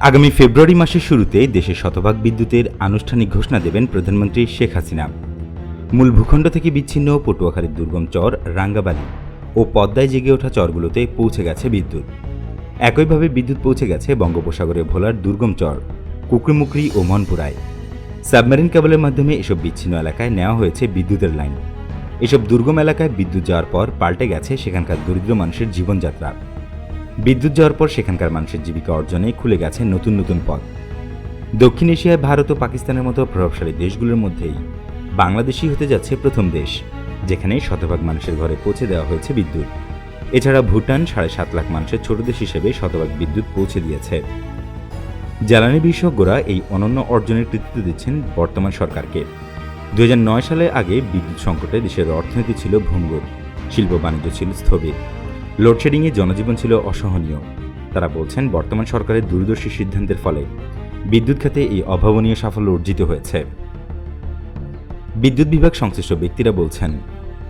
আগামী ফেব্রুয়ারি মাসের শুরুতে দেশের শতভাগ বিদ্যুতের আনুষ্ঠানিক ঘোষণা দেবেন প্রধানমন্ত্রী শেখ হাসিনা। মূল ভূখণ্ড থেকে বিচ্ছিন্ন পটুয়াখালীর দুর্গম চর, রাঙ্গাবালি ও পদ্মায় জেগে ওঠা চরগুলোতে পৌঁছে গেছে বিদ্যুৎ। একইভাবে বিদ্যুৎ পৌঁছে গেছে বঙ্গোপসাগরে ভোলার দুর্গম চর কুকরিমুকরি ও মনপুরায়। সাবমেরিন কেবলের মাধ্যমে এসব বিচ্ছিন্ন এলাকায় নেওয়া হয়েছে বিদ্যুতের লাইন। এসব দুর্গম এলাকায় বিদ্যুৎ যাওয়ার পর পাল্টে গেছে সেখানকার দরিদ্র মানুষের জীবনযাত্রা। বিদ্যুৎ যাওয়ার পর সেখানকার মানুষের জীবিকা অর্জনে খুলে গেছে নতুন নতুন পথ। দক্ষিণ এশিয়ায় ভারত ও পাকিস্তানের মতো প্রভাবশালী দেশগুলোর মধ্যেই বাংলাদেশই হতে যাচ্ছে প্রথম দেশ, যেখানে শতভাগ মানুষের ঘরে পৌঁছে দেওয়া হয়েছে বিদ্যুৎ। এছাড়া ভুটান সাড়ে সাত লাখ মানুষের ছোট দেশ হিসেবে শতভাগ বিদ্যুৎ পৌঁছে দিয়েছে। জ্বালানি বিশেষজ্ঞরা এই অনন্য অর্জনের কৃতিত্ব দিচ্ছেন বর্তমান সরকারকে। দুহাজার নয় সালে আগে বিদ্যুৎ সংকটে দেশের অর্থনীতি ছিল ভঙ্গুর, শিল্প বাণিজ্য ছিল স্থবির। লোডশেডিংয়ে জনজীবন ছিল অসহনীয়। তারা বলছেন, বর্তমান সরকারের দূরদর্শী সিদ্ধান্তের ফলে বিদ্যুৎ খাতে এই অভাবনীয় সাফল্য অর্জিত হয়েছে। বিদ্যুৎ বিভাগ সংশ্লিষ্ট ব্যক্তিরা বলছেন,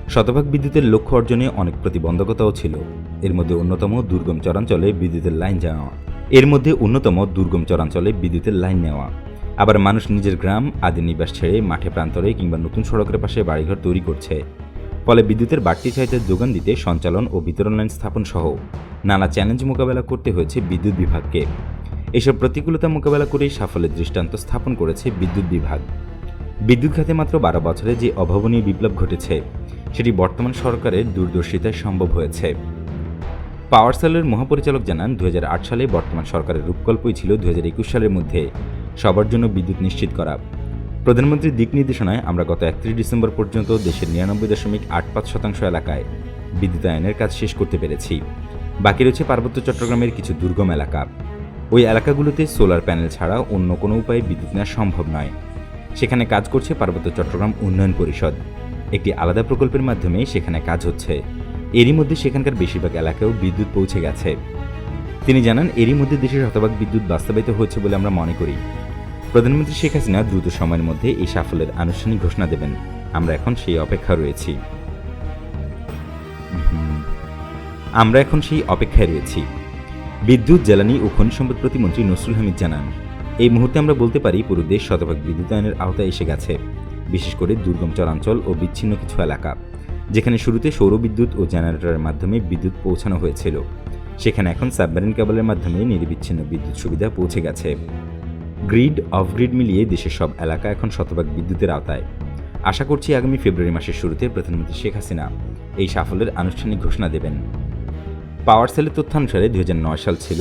শতভাগ বিদ্যুতের লক্ষ্য অর্জনে অনেক প্রতিবন্ধকতাও ছিল। এর মধ্যে অন্যতম দুর্গম চরাঞ্চলে বিদ্যুতের লাইন যাওয়া। এর মধ্যে অন্যতম দুর্গম চরাঞ্চলে বিদ্যুতের লাইন নেওয়া। আবার মানুষ নিজের গ্রাম আদি নিবাস ছেড়ে মাঠে প্রান্তরে কিংবা নতুন সড়কের পাশে বাড়িঘর তৈরি করছে। ফলে বিদ্যুতের বাড়তি চাহিদার যোগান দিতে সঞ্চালন ও বিতরণ লাইন স্থাপন সহ নানা চ্যালেঞ্জ মোকাবেলা করতে হয়েছে বিদ্যুৎ বিভাগকে। এসব প্রতিকূলতা মোকাবেলা করেই সাফল্যের দৃষ্টান্ত স্থাপন করেছে বিদ্যুৎ বিভাগ। বিদ্যুৎ খাতে মাত্র বারো বছরে যে অভাবনীয় বিপ্লব ঘটেছে, সেটি বর্তমান সরকারের দূরদর্শিতায় সম্ভব হয়েছে। পাওয়ার সেলের মহাপরিচালক জানান দু হাজার আট সালে বর্তমান সরকারের রূপকল্পই ছিল দু হাজার একুশ সালের মধ্যে সবার জন্য বিদ্যুৎ নিশ্চিত করা। প্রধানমন্ত্রীর দিক নির্দেশনায় আমরা গত একত্রিশ ডিসেম্বর পর্যন্ত দেশের নিরানব্বই দশমিক আট পাঁচ শতাংশ এলাকায় বিদ্যুতায়নের কাজ শেষ করতে পেরেছি। বাকি রয়েছে পার্বত্য চট্টগ্রামের কিছু দুর্গম এলাকা। ওই এলাকাগুলোতে সোলার প্যানেল ছাড়া অন্য কোনো উপায়ে বিদ্যুৎ নেওয়া সম্ভব নয়। সেখানে কাজ করছে পার্বত্য চট্টগ্রাম উন্নয়ন পরিষদ। একটি আলাদা প্রকল্পের মাধ্যমে সেখানে কাজ হচ্ছে। এরই মধ্যে সেখানকার বেশিরভাগ এলাকায়ও বিদ্যুৎ পৌঁছে গেছে। তিনি জানান, এরই মধ্যে দেশের শতভাগ বিদ্যুৎ বাস্তবায়িত হয়েছে বলে আমরা মনে করি। প্রধানমন্ত্রী শেখ হাসিনা দ্রুত সময়ের মধ্যে এই সাফল্যের আনুষ্ঠানিক ঘোষণা দেবেন। আমরা এখন সেই অপেক্ষা রয়েছি। আমরা এখন সেই অপেক্ষায় রয়েছি। বিদ্যুৎ, জ্বালানি ও খনিজ সম্পদ প্রতিমন্ত্রী নসরুল হামিদ জানান, এই মুহূর্তে আমরা বলতে পারি পুরো দেশ শতভাগ বিদ্যুতায়নের আওতায় এসে গেছে, বিশেষ করে দুর্গম চরাঞ্চল ও বিচ্ছিন্ন কিছু এলাকা, যেখানে শুরুতে সৌরবিদ্যুৎ ও জেনারেটরের মাধ্যমে বিদ্যুৎ পৌঁছানো হয়েছিল। সেখানে এখন সাবমেরিন কেবলের মাধ্যমে নিরবিচ্ছিন্ন বিদ্যুৎ সুবিধা পৌঁছে গেছে। গ্রিড অফ গ্রিড মিলিয়ে দেশের সব এলাকা এখন শতভাগ বিদ্যুতের আওতায়। আশা করছি আগামী ফেব্রুয়ারি মাসের শুরুতে প্রধানমন্ত্রী শেখ হাসিনা এই সাফল্যের আনুষ্ঠানিক ঘোষণা দেবেন। পাওয়ার সেলের তথ্যানুসারে দুই হাজার নয় সাল ছিল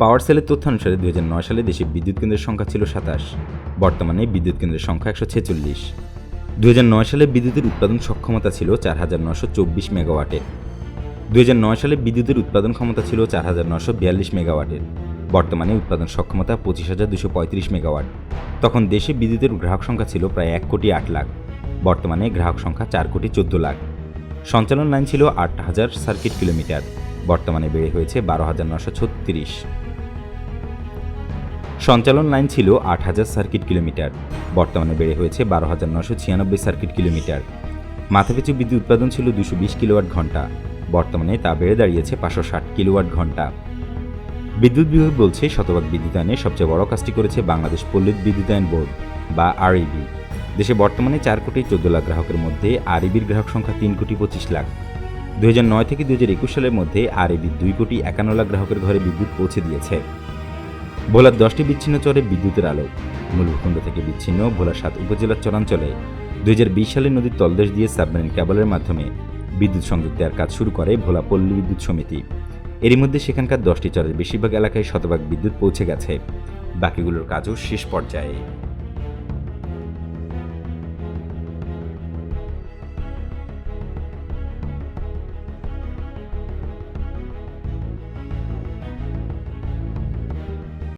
পাওয়ার সেলের তথ্যানুসারে দুই হাজার নয় সালে দেশে বিদ্যুৎ কেন্দ্রের সংখ্যা ছিল সাতাশ, বর্তমানে বিদ্যুৎ কেন্দ্রের সংখ্যা একশো ছেচল্লিশ। দুই সালে বিদ্যুতের উৎপাদন সক্ষমতা ছিল চার হাজার নশো চব্বিশ মেগাওয়াটের। দুই হাজার নয় সালে বিদ্যুতের উৎপাদন ক্ষমতা ছিল চার হাজার নশো বিয়াল্লিশ মেগাওয়াটের। বর্তমানে উৎপাদন সক্ষমতা পঁচিশ হাজার দুশো পঁয়ত্রিশ মেগাওয়াট। তখন দেশে বিদ্যুতের গ্রাহক সংখ্যা ছিল প্রায় এক কোটি আট লাখ। বর্তমানে গ্রাহক সংখ্যা চার কোটি চোদ্দ লাখ। সঞ্চালন লাইন ছিল আট হাজার সার্কিট কিলোমিটার। বর্তমানে বেড়ে হয়েছে বারো হাজার নশো ছত্রিশ। সঞ্চালন লাইন ছিল আট হাজার সার্কিট কিলোমিটার। বর্তমানে বেড়ে হয়েছে বারো হাজার নশো ছিয়ানব্বই সার্কিট কিলোমিটার। মাথাপিছু বিদ্যুৎ উৎপাদন ছিল দুশো বিশ কিলোওয়াট ঘণ্টা। বর্তমানে তা বেড়ে দাঁড়িয়েছে পাঁচশো ষাট কিলোওয়াট ঘণ্টা। বিদ্যুৎ বিভাগ বলছে শতভাগ বিদ্যুতায়নে সবচেয়ে বড় কাজটি করেছে বাংলাদেশ পল্লী বিদ্যুতায়ন বোর্ড, বা আরইবি। দেশে বর্তমানে চার কোটি চোদ্দ লাখ গ্রাহকের মধ্যে আরইবির গ্রাহক সংখ্যা তিন কোটি পঁচিশ লাখ। দুই নয় থেকে দু একুশ সালের মধ্যে আরইবি দুই কোটি একান্ন লাখ গ্রাহকের ঘরে বিদ্যুৎ পৌঁছে দিয়েছে। ভোলার দশটি বিচ্ছিন্ন চরে বিদ্যুতের আলো। মূল ভূখণ্ড থেকে বিচ্ছিন্ন ভোলার সাত উপজেলার চরাঞ্চলে দুই হাজার বিশ সালে নদীর তলদেশ দিয়ে সাবমেরিন কেবলের মাধ্যমে বিদ্যুৎ সংযোগ দেওয়ার কাজ শুরু করে ভোলা পল্লী বিদ্যুৎ সমিতি। এরই মধ্যে সেখানকার দশটি চরের বেশিরভাগ এলাকায় শতভাগ বিদ্যুৎ পৌঁছে গেছে। বাকিগুলোর কাজও শেষ পর্যায়ে।